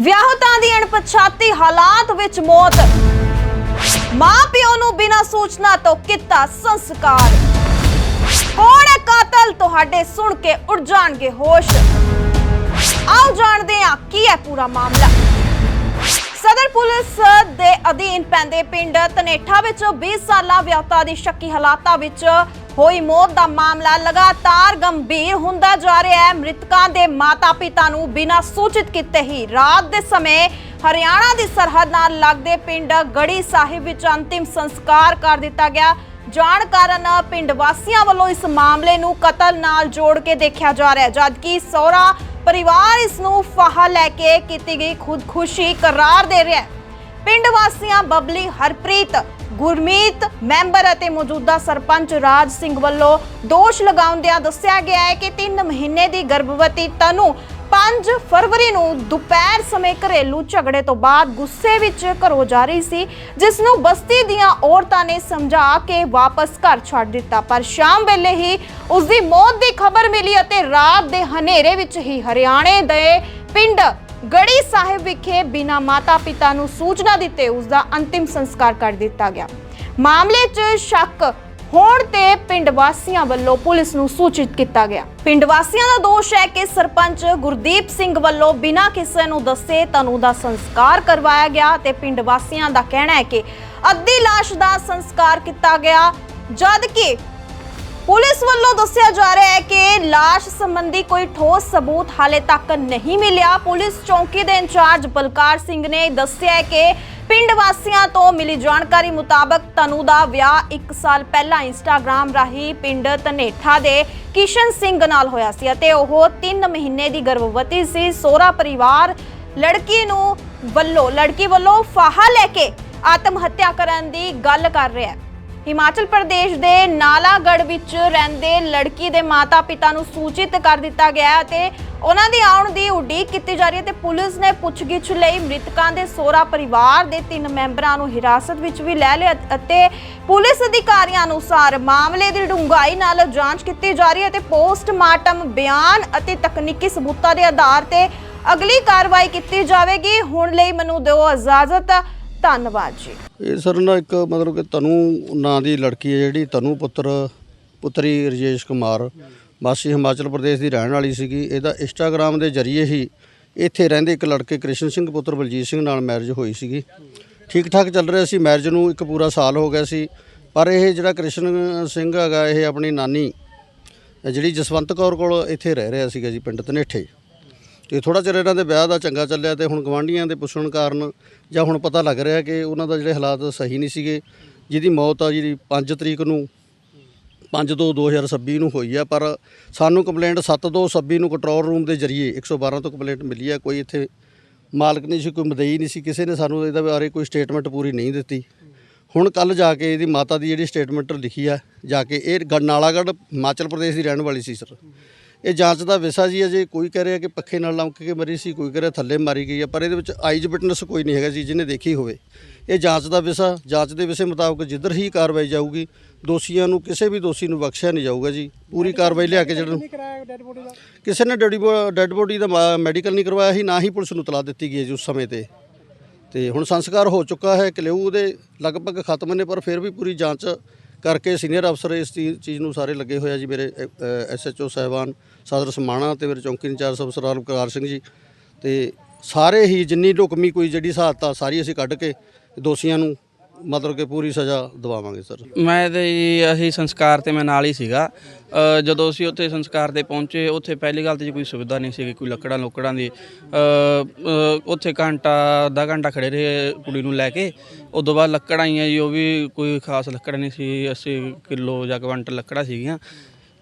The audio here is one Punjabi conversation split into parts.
ਵਿਆਹੁਤਾ ਦੀ ਅਣਪਛਾਤੀ ਹਾਲਾਤ ਵਿੱਚ ਮੌਤ। ਮਾਂ ਨੂੰ ਬਿਨਾਂ ਸੂਚਨਾ ਤੋਂ ਕੀਤਾ ਸੰਸਕਾਰ। ਕੌਣ ਹੈ ਕਾਤਲ? ਤੁਹਾਡੇ ਸੁਣ ਕੇ ਉੱਡ ਜਾਣਗੇ ਹੋਸ਼। ਆਓ ਜਾਣਦੇ ਹਾਂ ਕੀ ਹੈ ਪੂਰਾ ਮਾਮਲਾ। ਸਦਰ ਪੁਲਿਸ ਦੇ ਅਧੀਨ ਪੈਂਦੇ ਪਿੰਡ ਤਨੇਠਾ ਵਿੱਚ 20 ਸਾਲਾ ਵਿਆਹੁਤਾ ਦੀ ਸ਼ੱਕੀ ਹਾਲਾਤਾਂ ਵਿੱਚ ਹੋਈ ਮੌਤ ਦਾ ਮਾਮਲਾ ਲਗਾਤਾਰ ਗੰਭੀਰ ਹੁੰਦਾ ਜਾ ਰਿਹਾ ਹੈ। ਮ੍ਰਿਤਕਾਂ ਦੇ ਮਾਤਾ-ਪਿਤਾ ਨੂੰ ਬਿਨਾਂ ਸੂਚਿਤ ਕੀਤੇ ਹੀ ਰਾਤ ਦੇ ਸਮੇਂ ਹਰਿਆਣਾ ਦੀ ਸਰਹੱਦ ਨਾਲ ਲੱਗਦੇ ਪਿੰਡ ਗੜੀ ਸਾਹਿਬ ਵਿੱਚ ਅੰਤਿਮ ਸੰਸਕਾਰ ਕਰ ਦਿੱਤਾ ਗਿਆ। ਜਾਣ ਕਾਰਨ ਪਿੰਡ ਵਾਸੀਆਂ ਵੱਲੋਂ ਇਸ ਮਾਮਲੇ ਨੂੰ ਕਤਲ ਨਾਲ ਜੋੜ ਕੇ ਦੇਖਿਆ ਜਾ ਰਿਹਾ ਹੈ, ਜਦਕਿ ਸਹੁਰਾ ਪਰਿਵਾਰ ਇਸ ਨੂੰ ਫਾਹਾ ਲੈ ਕੇ ਕੀਤੀ ਗਈ ਖੁਦਕੁਸ਼ੀ ਕਰਾਰ ਦੇ ਰਿਹਾ ਹੈ। ਪਿੰਡ ਵਾਸੀਆਂ ਬਬਲੀ ਹਰਪ੍ਰੀਤ ਗੁਰਮੀਤ, ਮੈਂਬਰ ਅਤੇ ਮੌਜੂਦਾ ਸਰਪੰਚ ਰਾਜ ਸਿੰਘ ਵੱਲੋਂ ਦੋਸ਼ ਲਗਾਉਂਦਿਆਂ ਦੱਸਿਆ ਗਿਆ ਹੈ ਕਿ 3 ਮਹੀਨੇ ਦੀ ਗਰਭਵਤੀ ਤਨੂ 5 ਫਰਵਰੀ ਨੂੰ ਦੁਪਹਿਰ ਸਮੇਂ ਘਰੇਲੂ ਝਗੜੇ ਤੋਂ ਬਾਅਦ ਗੁੱਸੇ ਵਿੱਚ ਘਰੋਂ ਜਾ ਰਹੀ ਸੀ, ਜਿਸ ਨੂੰ ਬਸਤੀ ਦੀਆਂ ਔਰਤਾਂ ਨੇ ਸਮਝਾ ਕੇ ਵਾਪਸ ਘਰ ਛੱਡ ਦਿੱਤਾ। ਪਰ ਸ਼ਾਮ ਵੇਲੇ ਹੀ ਉਸ ਦੀ ਮੌਤ ਦੀ ਖਬਰ ਮਿਲੀ ਅਤੇ ਰਾਤ ਦੇ ਹਨੇਰੇ ਵਿੱਚ ਹੀ ਹਰਿਆਣੇ ਦੇ ਪਿੰਡ ਗੜੀ ਸਾਹਿਬ ਵਿਖੇ ਬਿਨਾ ਮਾਤਾ ਪਿਤਾ ਨੂੰ ਸੂਚਨਾ ਦਿੱਤੇ ਉਸ ਦਾ ਅੰਤਿਮ ਸੰਸਕਾਰ ਕਰ ਦਿੱਤਾ ਗਿਆ। ਮਾਮਲੇ 'ਚ ਸ਼ੱਕ ਹੋਣ ਤੇ ਪਿੰਡ ਵਾਸੀਆਂ ਵੱਲੋਂ ਪੁਲਿਸ ਨੂੰ ਸੂਚਿਤ ਕੀਤਾ ਗਿਆ। ਪਿੰਡ ਵਾਸੀਆਂ ਦਾ ਦੋਸ਼ ਹੈ ਕਿ ਸਰਪੰਚ ਗੁਰਦੀਪ ਸਿੰਘ ਵੱਲੋਂ ਬਿਨਾਂ ਕਿਸੇ ਨੂੰ ਦੱਸੇ ਤਨੂ ਦਾ ਸੰਸਕਾਰ ਕਰਵਾਇਆ ਗਿਆ ਤੇ ਪਿੰਡ ਵਾਸੀਆਂ ਦਾ ਕਹਿਣਾ ਹੈ ਕਿ ਅੱਧੀ ਲਾਸ਼ ਦਾ ਸੰਸਕਾਰ ਕੀਤਾ ਗਿਆ ਜਦ ਕਿ ਪੁਲਿਸ ਵੱਲੋਂ ਦੱਸਿਆ ਜਾ ਰਿਹਾ ਹੈ ਕਿ ਲਾਸ਼ ਸੰਬੰਧੀ ਕੋਈ ਠੋਸ ਸਬੂਤ ਹਾਲੇ ਤੱਕ ਨਹੀਂ ਮਿਲਿਆ। ਪੁਲਿਸ ਚੌਕੀ ਦੇ ਇੰਚਾਰਜ ਬਲਕਾਰ ਸਿੰਘ ਨੇ ਦੱਸਿਆ ਹੈ ਕਿ ਪਿੰਡ ਵਾਸੀਆਂ ਤੋਂ ਮਿਲੀ ਜਾਣਕਾਰੀ ਮੁਤਾਬਕ ਤਨੂ ਦਾ ਵਿਆਹ 1 ਸਾਲ ਪਹਿਲਾਂ ਇੰਸਟਾਗ੍ਰam ਰਾਹੀਂ ਪਿੰਡ ਧਨੇਠਾ ਦੇ ਕਿਸ਼ਨ ਸਿੰਘ ਨਾਲ ਹੋਇਆ ਸੀ ਅਤੇ ਉਹ 3 ਮਹੀਨੇ ਦੀ ਗਰਭਵਤੀ ਸੀ। ਸੋਹਰਾ ਪਰਿਵਾਰ ਲੜਕੀ ਨੂੰ ਵੱਲੋਂ ਲੜਕੀ ਵੱਲੋਂ ਫਾਹਾ ਲੈ ਕੇ ਆਤਮ ਹੱਤਿਆ ਕਰਨ ਦੀ ਗੱਲ ਕਰ ਰਿਹਾ ਹੈ। ਹਿਮਾਚਲ ਪ੍ਰਦੇਸ਼ ਦੇ ਨਾਲਾਗੜ੍ਹ ਵਿੱਚ ਰਹਿੰਦੇ ਲੜਕੀ ਦੇ ਮਾਤਾ-ਪਿਤਾ ਨੂੰ ਸੂਚਿਤ ਕਰ ਦਿੱਤਾ ਗਿਆ ਅਤੇ ਉਹਨਾਂ ਦੀ ਆਉਣ ਦੀ ਉਡੀਕ ਕੀਤੀ ਜਾ ਰਹੀ ਹੈ ਤੇ ਪੁਲਿਸ ਨੇ ਪੁੱਛਗਿੱਛ ਲਈ ਮ੍ਰਿਤਕਾਂ ਦੇ ਸੋਹਰਾ ਪਰਿਵਾਰ ਦੇ ਤਿੰਨ ਮੈਂਬਰਾਂ ਨੂੰ ਹਿਰਾਸਤ ਵਿੱਚ ਵੀ ਲੈ ਲਿਆ ਅਤੇ ਪੁਲਿਸ ਅਧਿਕਾਰੀਆਂ ਅਨੁਸਾਰ ਮਾਮਲੇ ਦੀ ਡੂੰਘਾਈ ਨਾਲ ਜਾਂਚ ਕੀਤੀ ਜਾ ਰਹੀ ਹੈ ਤੇ ਪੋਸਟਮਾਰਟਮ ਬਿਆਨ ਅਤੇ ਤਕਨੀਕੀ ਸਬੂਤਾਂ ਦੇ ਆਧਾਰ ਤੇ ਅਗਲੀ ਕਾਰਵਾਈ ਕੀਤੀ ਜਾਵੇਗੀ। ਹੁਣ ਲਈ ਮੈਨੂੰ ਦਿਓ ਇਜਾਜ਼ਤ। ਧੰਨਵਾਦ ਜੀ। ਇਹ ਸਰ ਨਾ ਇੱਕ ਮਤਲਬ ਕਿ ਤਨੂ ਨਾਂ ਦੀ ਲੜਕੀ ਹੈ ਜਿਹੜੀ, ਤਨੂ ਪੁੱਤਰ, ਪੁੱਤਰੀ ਰਜੇਸ਼ ਕੁਮਾਰ। ਵਾਸੀ ਹਿਮਾਚਲ ਪ੍ਰਦੇਸ਼ ਦੀ ਰਹਿਣ ਵਾਲੀ ਸੀਗੀ। ਇਹਦਾ ਇੰਸਟਾਗ੍ਰam ਦੇ ਜ਼ਰੀਏ ਹੀ ਇੱਥੇ ਰਹਿੰਦੇ ਇੱਕ ਲੜਕੇ ਕ੍ਰਿਸ਼ਨ ਸਿੰਘ, ਪੁੱਤਰ ਬਲਜੀਤ ਸਿੰਘ ਨਾਲ ਮੈਰਿਜ ਹੋਈ ਸੀਗੀ। ਠੀਕ ਠਾਕ ਚੱਲ ਰਿਹਾ ਸੀ ਮੈਰਿਜ ਨੂੰ ਇੱਕ ਪੂਰਾ ਸਾਲ ਹੋ ਗਿਆ ਸੀ। ਪਰ ਇਹ ਜਿਹੜਾ ਕ੍ਰਿਸ਼ਨ ਸਿੰਘ ਹੈਗਾ, ਇਹ ਆਪਣੀ ਨਾਨੀ, ਜਿਹੜੀ ਜਸਵੰਤ ਕੌਰ ਕੋਲ ਇੱਥੇ ਰਹਿ ਰਿਹਾ ਸੀਗਾ ਜੀ, ਪਿੰਡ ਤਨੇਠੇ। ਤੇ ਥੋੜਾ ਚਿਰ ਇਹਨਾਂ ਦੇ ਵਿਆਹ ਦਾ ਚੰਗਾ ਚੱਲਿਆ ਤੇ ਹੁਣ ਗਵਾਂਢੀਆਂ ਦੇ ਪੁੱਛਣ ਕਾਰਨ ਜਾਂ ਹੁਣ ਪਤਾ ਲੱਗ ਰਿਹਾ ਕਿ ਉਹਨਾਂ ਦਾ ਜਿਹੜੇ ਹਾਲਾਤ ਸਹੀ ਨਹੀਂ ਸੀਗੇ, ਜਿਹਦੀ ਮੌਤ ਆ ਜਿਹੜੀ 5 ਤਰੀਕ ਨੂੰ 5 2 2026 ਨੂੰ ਹੋਈ ਆ, ਪਰ ਸਾਨੂੰ ਕੰਪਲੇਂਟ 7 2 26 ਨੂੰ ਕੰਟਰੋਲ ਰੂਮ ਦੇ ਜ਼ਰੀਏ 112 ਤੋਂ ਕੰਪਲੇਂਟ ਮਿਲੀ ਆ, ਕੋਈ ਇੱਥੇ ਮਾਲਕ ਨਹੀਂ ਸੀ, ਕੋਈ ਮਦਈ ਨਹੀਂ ਸੀ, ਕਿਸੇ ਨੇ ਸਾਨੂੰ ਇਹਦਾ ਬਾਰੇ ਕੋਈ ਸਟੇਟਮੈਂਟ ਪੂਰੀ ਨਹੀਂ ਦਿੱਤੀ। ਹੁਣ ਕੱਲ ਜਾ ਕੇ ਇਹਦੀ ਮਾਤਾ ਦੀ ਜਿਹੜੀ ਸਟੇਟਮੈਂਟ ਲਿਖੀ ਆ, ਜਾ ਕੇ ਇਹ ਗ- ਹਿਮਾਚਲ ਪ੍ਰਦੇਸ਼ ਦੀ ਰਹਿਣ ਵਾਲੀ ਸੀ, ਸਰ। ਇਹ ਜਾਂਚ ਦਾ ਵਿਸ਼ਾ ਜੀ ਅਜੇ ਕੋਈ ਕਹਿ ਰਿਹਾ ਕਿ ਪੱਖੇ ਨਾਲ ਲੰਮਕ ਕੇ ਮਰੀ ਸੀ, ਕੋਈ ਕਹਿ ਰਿਹਾ ਥੱਲੇ ਮਾਰੀ ਗਈ ਆ, ਪਰ ਇਹਦੇ ਵਿੱਚ ਆਈਜ ਵਿਟਨੈਸ ਕੋਈ ਨਹੀਂ ਹੈਗਾ ਜੀ, ਜਿਹਨੇ ਦੇਖੀ ਹੋਵੇ। ਇਹ ਜਾਂਚ ਦਾ ਵਿਸ਼ਾ, ਜਾਂਚ ਦੇ ਵਿਸ਼ੇ ਮੁਤਾਬਕ ਜਿੱਧਰ ਹੀ ਕਾਰਵਾਈ ਜਾਊਗੀ, ਦੋਸ਼ੀਆਂ ਨੂੰ ਕਿਸੇ ਵੀ ਦੋਸ਼ੀ ਨੂੰ ਬਖਸ਼ਿਆ ਨਹੀਂ ਜਾਊਗਾ ਜੀ, ਪੂਰੀ ਕਾਰਵਾਈ ਲਿਆ ਕੇ ਜਿਹੜਾ ਕਿਸੇ ਨੇ ਡੈਡੀ ਡੈਡ ਬੋਡੀ ਦਾ ਮੈਡੀਕਲ ਨਹੀਂ ਕਰਵਾਇਆ ਸੀ, ਨਾ ਹੀ ਪੁਲਿਸ ਨੂੰ ਤਲਾ ਦਿੱਤੀ ਗਈ ਹੈ ਜੀ ਉਸ ਸਮੇਂ ਤੇ। ਤੇ ਹੁਣ ਸੰਸਕਾਰ ਹੋ ਚੁੱਕਾ ਹੈ ਕਲੇਊ ਉਹਦੇ ਲਗਭਗ ਖਤਮ ਨੇ, ਪਰ ਫਿਰ ਵੀ ਪੂਰੀ ਜਾਂਚ ਕਰਕੇ ਸੀਨੀਅਰ ਅਫਸਰ ਇਸ ਚੀ- ਚੀਜ਼ ਨੂੰ ਸਾਰੇ ਲੱਗੇ ਹੋਏ ਆ ਜੀ ਮੇਰੇ ਐਸਐਚਓ ਸਾਹਿਬਾਨ ਸਦਰ ਸਮਾਣਾ ਤੇ ਮੇਰੇ ਚੌਂਕੀ ਇੰਚਾਰਜ ਅਫਸਰ ਆਲਮਕਾਰ ਸਿੰਘ ਜੀ ਤੇ ਸਾਰੇ ਹੀ ਜਿੰਨੀ ਲੁਕਮੀ ਕੋਈ ਜਿਹੜੀ ਸਹਾਇਤਾ ਸਾਰੀ ਅਸੀਂ ਕੱਢ ਕੇ ਦੋਸ਼ੀਆਂ ਨੂੰ ਮਤਲਬ ਕਿ ਪੂਰੀ ਸਜ਼ਾ ਦਿਵਾਵਾਂਗੇ ਸਰ। ਮੈਂ ਤੇ ਜੀ ਅਸੀਂ ਸੰਸਕਾਰ ਤੇ ਮੈਂ ਨਾਲ ਹੀ ਸੀਗਾ। ਅ, ਜਦੋਂ ਅਸੀਂ ਉੱਥੇ ਸੰਸਕਾਰ ਤੇ ਪਹੁੰਚੇ ਉੱਥੇ ਪਹਿਲੀ ਗੱਲ ਤੇ ਜੀ ਕੋਈ ਸੁਵਿਧਾ ਨਹੀਂ ਸੀਗੀ ਕੋਈ ਲੱਕੜਾਂ ਲੋਕੜਾਂ ਦੀ। ਅ, ਅ, ਉੱਥੇ ਘੰਟਾ ਅੱਧਾ ਘੰਟਾ ਖੜੇ ਰਹੇ ਕੁੜੀ ਨੂੰ ਲੈ ਕੇ। ਉਦੋਂ ਬਾਅਦ ਲੱਕੜਾਂ ਆਈਆਂ ਜੀ ਉਹ ਵੀ ਕੋਈ ਖਾਸ ਲੱਕੜ ਨਹੀਂ ਸੀ 80 ਕਿਲੋ ਜਾਂ ਕੁਇੰਟਲ ਲੱਕੜਾਂ ਸੀਗੀਆਂ।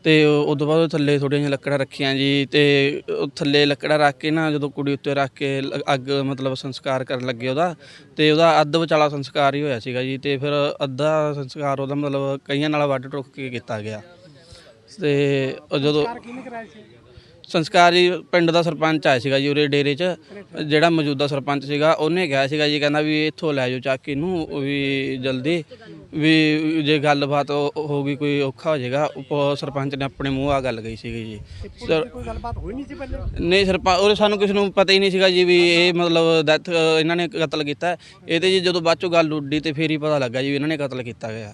ਤੇ ਤੋਂ ਬਾਅਦ ਉਹ ਥੱਲੇ ਥੋੜ੍ਹੀਆਂ ਜਿਹੀਆਂ ਲੱਕੜਾਂ ਰੱਖੀਆਂ ਜੀ ਤੇ ਉਹ ਥੱਲੇ ਲੱਕੜਾਂ ਰੱਖ ਕੇ ਨਾ ਜਦੋਂ ਕੁੜੀ ਉੱਤੇ ਰੱਖ ਕੇ ਲ- ਅੱਗ ਮਤਲਬ ਸੰਸਕਾਰ ਕਰਨ ਲੱਗੇ ਉਹਦਾ, ਤੇ ਉਹਦਾ ਅੱਧ ਵਿਚਾਲਾ ਸੰਸਕਾਰ ਹੀ ਹੋਇਆ ਸੀਗਾ ਜੀ ਤੇ ਫਿਰ ਅੱਧਾ ਸੰਸਕਾਰ ਉਹਦਾ ਮਤਲਬ ਕਈਆਂ ਨਾਲ ਵੱਢ ਟੁੱਕ ਕੇ ਕੀਤਾ ਗਿਆ। ਤੇ ਉਹ ਜਦੋਂ ਸੰਸਕਾਰੀ ਪਿੰਡ ਦਾ ਸਰਪੰਚ ਆਇਆ ਸੀਗਾ ਜੀ ਉਰੇ ਡੇਰੇ 'ਚ ਜਿਹੜਾ ਮੌਜੂਦਾ ਸਰਪੰਚ ਸੀਗਾ ਉਹਨੇ ਕਿਹਾ ਸੀਗਾ ਜੀ ਕਹਿੰਦਾ ਵੀ ਇੱਥੋਂ ਲੈ ਜਾਓ ਚੱਕ ਇਹਨੂੰ ਵੀ ਜਲਦੀ ਵੀ ਜੇ ਗੱਲਬਾਤ ਹੋ ਗਈ ਕੋਈ ਔਖਾ ਹੋ ਜਾਏਗਾ ਸਰਪੰਚ ਨੇ ਆਪਣੇ ਮੂੰਹ ਆ ਗੱਲ ਕਹੀ ਸੀਗੀ ਜੀ। ਸਰ ਕੋਈ ਗੱਲਬਾਤ ਹੋਈ ਨਹੀਂ ਸੀ ਪਹਿਲੇ? ਨਹੀਂ ਸਰਪੰਚ ਉਹ ਸਾਨੂੰ ਕਿਸੇ ਨੂੰ ਪਤਾ ਹੀ ਨਹੀਂ ਸੀਗਾ ਜੀ ਵੀ ਇਹ ਮਤਲਬ ਡੈਥ ਇਹਨਾਂ ਨੇ ਕਤਲ ਕੀਤਾ। ਇਹ ਤੇ ਜੀ ਜਦੋਂ ਬਾਅਦ ਚੋਂ ਗੱਲ ਉੱਡੀ ਤੇ ਫੇਰ ਹੀ ਪਤਾ ਲੱਗਾ ਜੀ ਵੀ ਇਹਨਾਂ ਨੇ ਕਤਲ ਕੀਤਾ ਗਿਆ।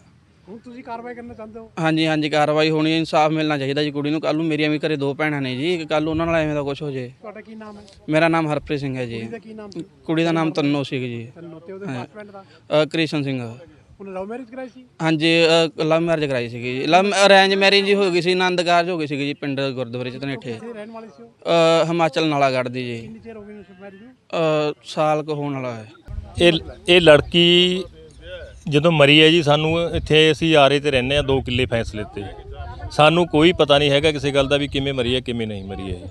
ਹੁਣ ਤੁਸੀਂ ਕਾਰਵਾਈ ਕਰਨਾ ਚਾਹੁੰਦੇ ਹੋ? ਹਾਂਜੀ ਹਾਂਜੀ ਕਾਰਵਾਈ ਹੋਣੀ ਇਨਸਾਫ ਮਿਲਣਾ ਚਾਹੀਦਾ ਜੀ ਕੁੜੀ ਨੂੰ। ਕੱਲ ਨੂੰ ਮੇਰੀਆਂ ਵੀ ਘਰੇ ਦੋ ਭੈਣਾਂ ਨੇ ਜੀ ਕੱਲ ਉਹਨਾਂ ਨਾਲ ਐਵੇਂ ਦਾ ਕੁਝ ਹੋ ਜੇ ਤੁਹਾਡਾ ਕੀ ਨਾਮ ਹੈ? ਮੇਰਾ ਨਾਮ ਹਰਪ੍ਰੀਤ ਸਿੰਘ ਹੈ ਜੀ। ਇਹਦਾ ਕੀ ਨਾਮ ਸੀ? ਕੁੜੀ ਦਾ ਨਾਮ ਤੰਨੋ ਸੀ ਜੀ। ਤੈਨੂੰ ਤੇ ਉਹਦੇ ਹਸਬੰਡ ਦਾ? ਅ, ਕ੍ਰਿਸ਼ਨ ਸਿੰਘ। ਉਹਨੇ ਲਵ ਮੈਰਿਜ ਕਰਾਈ ਸੀ? ਹਾਂਜੀ ਲਵ ਮੈਰਿਜ ਕਰਾਈ ਸੀਗੀ ਜੀ। ਲਵ ਅਰੇਂਜ ਮੈਰਿਜ ਹੀ ਹੋ ਗਈ ਸੀ ਆਨੰਦ ਕਾਰਜ ਹੋ ਗਈ ਸੀਗੀ ਜੀ ਪਿੰਡ ਗੁਰਦੁਆਰੇ ਚ ਧਨੇਠੇ ਕਿੱਥੇ ਰਹਿਣ ਵਾਲੇ ਸੀ ਉਹ? ਅ, ਹਿਮਾਚਲ ਨਾਲਾਗੜ੍ਹ ਦੀ ਜੀ। ਕਿੰਨੀ ਚਿਰ ਹੋ ਗਈ ਉਸ ਮੈਰਿਜ ਨੂੰ? ਅ, ਸਾਲ ਕੁ ਹੋਣ ਵਾਲਾ ਹੈ। ਇਹ ਇਹ ਲੜਕੀ ਜਦੋਂ ਮਰੀ ਹੈ ਜੀ, ਸਾਨੂੰ ਇੱਥੇ ਅਸੀਂ ਆਰੇ ਤੇ ਰਹਿੰਦੇ ਆ ਦੋ ਕਿੱਲੇ ਫੈਸਲੇ ਤੇ। ਸਾਨੂੰ ਕੋਈ ਪਤਾ ਨਹੀਂ ਹੈਗਾ ਕਿਸੇ ਗੱਲ ਦਾ ਵੀ ਕਿਵੇਂ ਮਰੀ ਹੈ, ਕਿਵੇਂ ਨਹੀਂ ਮਰੀ ਹੈ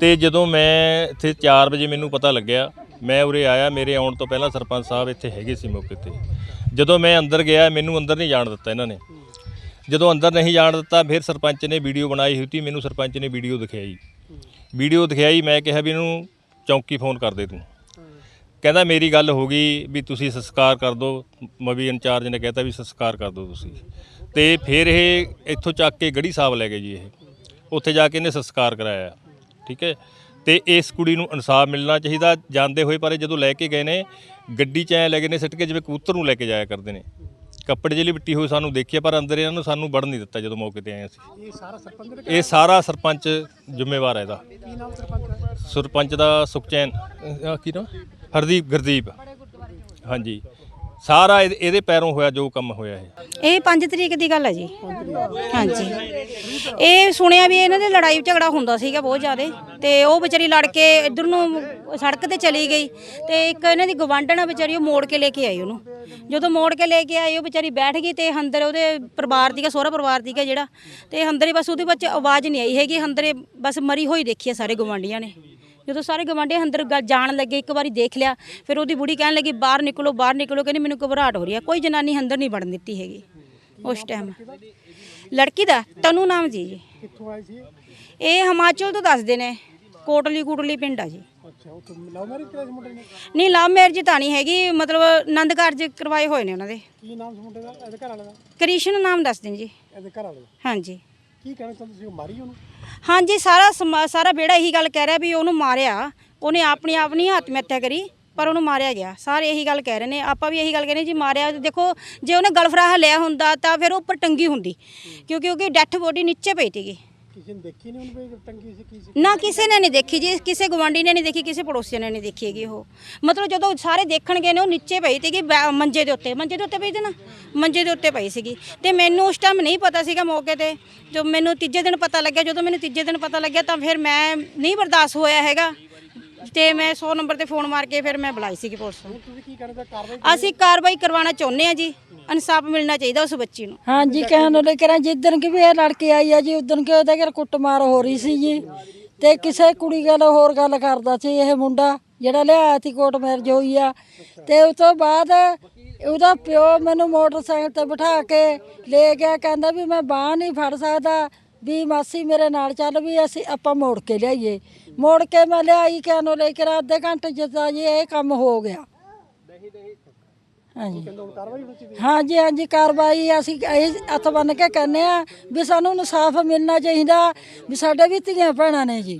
ਤੇ ਜਦੋਂ ਮੈਂ ਇੱਥੇ 4 ਵਜੇ ਮੈਨੂੰ ਪਤਾ ਲੱਗਿਆ, ਮੈਂ ਉਰੇ ਆਇਆ, ਮੇਰੇ ਆਉਣ ਤੋਂ ਪਹਿਲਾਂ ਸਰਪੰਚ ਸਾਹਿਬ ਇੱਥੇ ਹੈਗੇ ਸੀ ਮੌਕੇ ਤੇ। ਜਦੋਂ ਮੈਂ ਅੰਦਰ ਗਿਆ, ਮੈਨੂੰ ਅੰਦਰ ਨਹੀਂ ਜਾਣ ਦਿੱਤਾ ਇਹਨਾਂ ਨੇ। ਜਦੋਂ ਅੰਦਰ ਨਹੀਂ ਜਾਣ ਦਿੱਤਾ, ਫਿਰ ਸਰਪੰਚ ਨੇ ਵੀਡੀਓ ਬਣਾਈ ਹੋਈ ਸੀ, ਮੈਨੂੰ ਸਰਪੰਚ ਨੇ ਵੀਡੀਓ ਦਿਖਾਈ। ਵੀਡੀਓ ਦਿਖਾਈ, ਮੈਂ ਕਿਹਾ ਵੀ ਇਹਨੂੰ ਚੌਂਕੀ ਫੋਨ ਕਰ ਦੇ ਤੂੰ। ਕਹਿੰਦਾ ਮੇਰੀ ਗੱਲ ਹੋ ਗਈ ਵੀ ਤੁਸੀਂ ਸੰਸਕਾਰ ਕਰ ਦਿਓ। ਮਵੀ ਇੰਚਾਰਜ ਨੇ ਕਹਿਤਾ ਵੀ ਸੰਸਕਾਰ ਕਰ ਦਿਓ ਤੁਸੀਂ। ਤੇ ਫਿਰ ਇਹ ਇੱਥੋਂ ਚੱਕ ਕੇ ਗੜੀ ਸਾਹਿਬ ਲੈ ਗਏ ਜੀ ਇਹ। ਉੱਥੇ ਜਾ ਕੇ ਇਹਨੇ ਸੰਸਕਾਰ ਕਰਾਇਆ ਠੀਕ ਹੈ? ਤੇ ਇਸ ਕੁੜੀ ਨੂੰ ਇਨਸਾਫ ਮਿਲਣਾ ਚਾਹੀਦਾ। ਜਾਂਦੇ ਹੋਏ ਪਰ ਇਹ ਜਦੋਂ ਲੈ ਕੇ ਗਏ ਨੇ ਗੱਡੀ 'ਚ ਐ ਲੈ ਗਏ ਨੇ ਸਿੱਟ ਕੇ ਜਿਵੇਂ ਕਬੂਤਰ ਨੂੰ ਲੈ ਕੇ ਜਾਇਆ ਕਰਦੇ ਨੇ। ਕੱਪੜੇ ਜਿਹੜੀ ਮਿੱਟੀ ਹੋਈ ਸਾਨੂੰ ਦੇਖਿਆ ਪਰ ਅੰਦਰ ਇਹਨਾਂ ਨੂੰ ਸਾਨੂੰ ਵੜਨ ਨਹੀਂ ਦਿੱਤਾ ਜਦੋਂ ਮੌਕੇ ਤੇ ਆਏ ਅਸੀਂ। ਇਹ ਸਾਰਾ ਸਰਪੰਚ ਦੇ ਇਹ ਸਾਰਾ ਸਰਪੰਚ ਜ਼ਿੰਮੇਵਾਰ ਹੈ ਇਹਦਾ। ਕੀ ਨਾਮ ਸਰਪੰਚ ਦਾ? ਸਰਪੰਚ ਦਾ ਸੁਖਚੈਨ। ਕੀ ਨਾਮ? ਹਰਦੀਪ ਗੁਰਦੀਪ। ਹਾਂਜੀ। ਸਾਰਾ ਇਹਦੇ ਇਹਦੇ ਪੈਰੋਂ ਹੋਇਆ ਜੋ ਕੰਮ ਹੋਇਆ ਇਹ। ਇਹ 5 ਤਰੀਕ ਦੀ ਗੱਲ ਹੈ ਜੀ। ਹਾਂਜੀ। ਇਹ ਸੁਣਿਆ ਵੀ ਇਹਨਾਂ ਦੇ ਲੜਾਈ ਝਗੜਾ ਹੁੰਦਾ ਸੀਗਾ ਬਹੁਤ ਜ਼ਿਆਦਾ। ਤੇ ਉਹ ਵਿਚਾਰੀ ਲੜ ਕੇ ਇਧਰ ਨੂੰ ਸੜਕ ਤੇ ਚਲੀ ਗਈ। ਤੇ ਇੱਕ ਇਹਨਾਂ ਦੀ ਗਵਾਂਢਣ ਆ ਵਿਚਾਰੀ ਉਹ ਮੋੜ ਕੇ ਲੈ ਕੇ ਆਈ ਉਹਨੂੰ। ਜਦੋਂ ਮੋੜ ਕੇ ਲੈ ਕੇ ਆਈ ਉਹ ਵਿਚਾਰੀ ਬੈਠ ਗਈ ਤੇ ਅੰਦਰ ਉਹਦੇ ਪਰਿਵਾਰ ਦੀਗਾ ਸਹੁਰਾ ਪਰਿਵਾਰ ਦੀਗਾ ਜਿਹੜਾ। ਤੇ ਅੰਦਰੇ ਬਸ ਉਹਦੇ ਵਿੱਚ ਆਵਾਜ਼ ਨਹੀਂ ਆਈ ਹੈਗੀ। ਅੰਦਰੇ ਬਸ ਮਰੀ ਹੋਈ ਦੇਖੀ ਆ ਸਾਰੇ ਗਵਾਂਢੀਆਂ ਨੇ। ਜਦੋਂ ਸਾਰੇ ਗਵਾਂਢੀ ਅੰਦਰ ਗ- ਜਾਣ ਲੱਗੇ ਇੱਕ ਵਾਰੀ ਦੇਖ ਲਿਆ ਫਿਰ ਉਹਦੀ ਬੁੜੀ ਕਹਿਣ ਲੱਗੀ ਬਾਹਰ ਨਿਕਲੋ ਬਾਹਰ ਨਿਕਲੋ। ਕਹਿੰਦੀ ਮੈਨੂੰ ਘਬਰਾਹਟ ਹੋ ਰਹੀ ਹੈ ਕੋਈ ਜਨਾਨੀ ਅੰਦਰ ਨਹੀਂ ਵੜਨ ਦਿੱਤੀ ਹੈਗੀ। ਉਸ ਟਾਈਮ ਲੜਕੀ ਦਾ ਤਨੂ ਨਾਮ ਜੀ। ਜੀ ਕਿੱਥੋਂ ਆਈ ਸੀ? ਇਹ? ਇਹ ਹਿਮਾਚਲ ਤੋਂ ਦੱਸਦੇ ਨੇ ਕੋਟਲੀ ਕੁਟਲੀ ਪਿੰਡ ਆ ਜੀ। ਅੱਛਾ ਉਹ ਲਵ ਮੈਰਿਜ ਕਰਾਈ ਸੀ ਮੁੰਡੇ ਨੇ? ਨਹੀਂ ਲਵ ਮੈਰਿਜ ਤਾਂ ਨਹੀਂ ਹੈਗੀ ਮਤਲਬ ਆਨੰਦ ਕਾਰਜ ਕਰਵਾਏ ਹੋਏ ਨੇ ਉਹਨਾਂ ਦੇ। ਕੀ ਨਾਮ ਸੀ ਮੁੰਡੇ ਦਾ? ਇਹਦੇ ਘਰ ਵਾਲੇ ਦਾ? ਕ੍ਰਿਸ਼ਨ ਨਾਮ ਦੱਸਦੇ ਨੇ ਜੀ। ਇਹਦੇ ਘਰ ਵਾਲੇ ਦਾ? ਹਾਂਜੀ। ਕੀ ਕਹਿਣਾ ਚਾਹੁੰਦੇ ਸੀ? ਉਹ ਮਾਰੀ ਉਹਨੂੰ? ਹਾਂਜੀ, ਸਾਰਾ ਸਮਾ- ਸਾਰਾ ਬੇੜਾ ਇਹੀ ਗੱਲ ਕਹਿ ਰਿਹਾ ਵੀ ਉਹਨੂੰ ਮਾਰਿਆ। ਉਹਨੇ ਆਪਣੀ ਆਪ ਨਹੀਂ ਆਤਮ ਹੱਤਿਆ ਕਰੀ, ਪਰ ਉਹਨੂੰ ਮਾਰਿਆ ਗਿਆ। ਸਾਰੇ ਇਹੀ ਗੱਲ ਕਹਿ ਰਹੇ ਨੇ। ਆਪਾਂ ਵੀ ਇਹੀ ਗੱਲ ਕਹਿੰਦੇ ਜੀ, ਮਾਰਿਆ ਦੇਖੋ, ਜੇ ਉਹਨੇ ਗਲਫਰਾ ਲਿਆ ਹੁੰਦਾ ਤਾਂ ਫਿਰ ਉਹ ਉੱਪਰ ਟੰਗੀ ਹੁੰਦੀ। ਕਿਉਂਕਿ ਉਹਦੀ ਡੈਥ ਬੋਡੀ ਨੀਚੇ ਪਈ ਸੀਗੀ। ਕਿਸੇ ਨੇ ਦੇਖੀ ਨਹੀਂ ਉਹਨੂੰ ਵੀ ਟੰਗੀ ਸੀ, ਕੀ ਸੀ? ਨਾ ਕਿਸੇ ਨੇ ਨਹੀਂ ਦੇਖੀ ਜੀ, ਕਿਸੇ ਗਵਾਂਢੀ ਨੇ ਨਹੀਂ ਦੇਖੀ, ਕਿਸੇ ਪੜੋਸੀ ਨੇ ਨਹੀਂ ਦੇਖੀ ਹੈਗੀ ਉਹ। ਮਤਲਬ ਜਦੋਂ ਸਾਰੇ ਦੇਖਣ ਗਏ ਨੇ, ਉਹ ਨੀਚੇ ਪਈ ਸੀਗੀ, ਬੈ- ਮੰਜੇ ਦੇ ਉੱਤੇ, ਮੰਜੇ ਦੇ ਉੱਤੇ ਪਈ ਸੀ ਨਾ? ਮੰਜੇ ਦੇ ਉੱਤੇ ਪਈ ਸੀਗੀ। ਤੇ ਮੈਨੂੰ ਉਸ ਟਾਈਮ ਨਹੀਂ ਪਤਾ ਸੀਗਾ ਮੌਕੇ ਤੇ। ਜੋ ਮੈਨੂੰ ਤੀਜੇ ਦਿਨ ਪਤਾ ਲੱਗਿਆ, ਜਦੋਂ ਮੈਨੂੰ ਤੀਜੇ ਦਿਨ ਪਤਾ ਲੱਗਿਆ, ਤਾਂ ਫਿਰ ਮੈਂ ਨਹੀਂ ਬਰਦਾਸ਼ਤ ਹੋਇਆ ਹੈਗਾ। ਤੇ ਮੈਂ 100 ਨੰਬਰ ਤੇ ਫੋਨ ਮਾਰ ਕੇ ਫਿਰ ਮੈਂ ਬੁਲਾਈ ਸੀਗੀ ਪੁਲਿਸ ਨੂੰ। ਤੁਸੀਂ ਕੀ ਚਾਹ ਕਾਰਵਾਈ ਅਸੀਂ ਕਾਰਵਾਈ ਕਰਵਾਉਣਾ ਚਾਹੁੰਦੇ ਆ ਜੀ। ਇਨਸਾਫ ਮਿਲਣਾ ਚਾਹੀਦਾ ਉਸ ਬੱਚੀ ਨੂੰ। ਹਾਂਜੀ ਕਹਿਣ ਨੂੰ ਕਰਾਂ ਜਿੱਦਣ ਕਿ ਵੀ ਇਹ ਲੜਕੀ ਆਈ ਆ ਜੀ ਉਦਣ ਕਿ ਉਹਦੇ ਘਰ ਕੁੱਟਮਾਰ ਹੋ ਰਹੀ ਸੀ ਜੀ। ਤੇ ਕਿਸੇ ਕੁੜੀ ਗੱਲ ਹੋਰ ਗੱਲ ਕਰਦਾ ਸੀ ਇਹ ਮੁੰਡਾ ਜਿਹੜਾ ਲਿਆਇਆ ਸੀ ਕੋਟ ਮੈਰਜ ਹੋਈ ਆ। ਤੇ ਉਸ ਤੋਂ ਬਾਅਦ ਉਹਦਾ ਪਿਓ ਮੈਨੂੰ ਮੋਟਰਸਾਈਕਲ ਤੇ ਬਿਠਾ ਕੇ ਲੈ ਗਿਆ ਕਹਿੰਦਾ ਵੀ ਮੈਂ ਬਾਹ ਨਹੀਂ ਫੜ ਸਕਦਾ। ਵੀ ਮਾਸੀ ਮੇਰੇ ਨਾਲ ਚੱਲ ਵੀ ਅਸੀਂ ਆਪਾਂ ਮੋੜ ਕੇ ਲਿਆਈਏ। ਮੋੜ ਕੇ ਮੈਂ ਲਿਆਈ ਕਹਿਣ ਨੂੰ ਲੈ ਕੇ ਅੱਧੇ ਘੰਟੇ ਜਿੱਦਾਂ ਜੀ ਇਹ ਕੰਮ ਹੋ ਗਿਆ। ਹਾਂਜੀ। ਹਾਂਜੀ ਹਾਂਜੀ, ਕਾਰਵਾਈ ਅਸੀਂ ਇਹ ਹੱਥ ਬੰਨ ਕੇ ਕਹਿੰਦੇ ਆ ਵੀ ਸਾਨੂੰ ਇਨਸਾਫ ਮਿਲਣਾ ਚਾਹੀਦਾ, ਵੀ ਸਾਡੇ ਵੀ ਧੀਆਂ ਭੈਣਾਂ ਨੇ ਜੀ।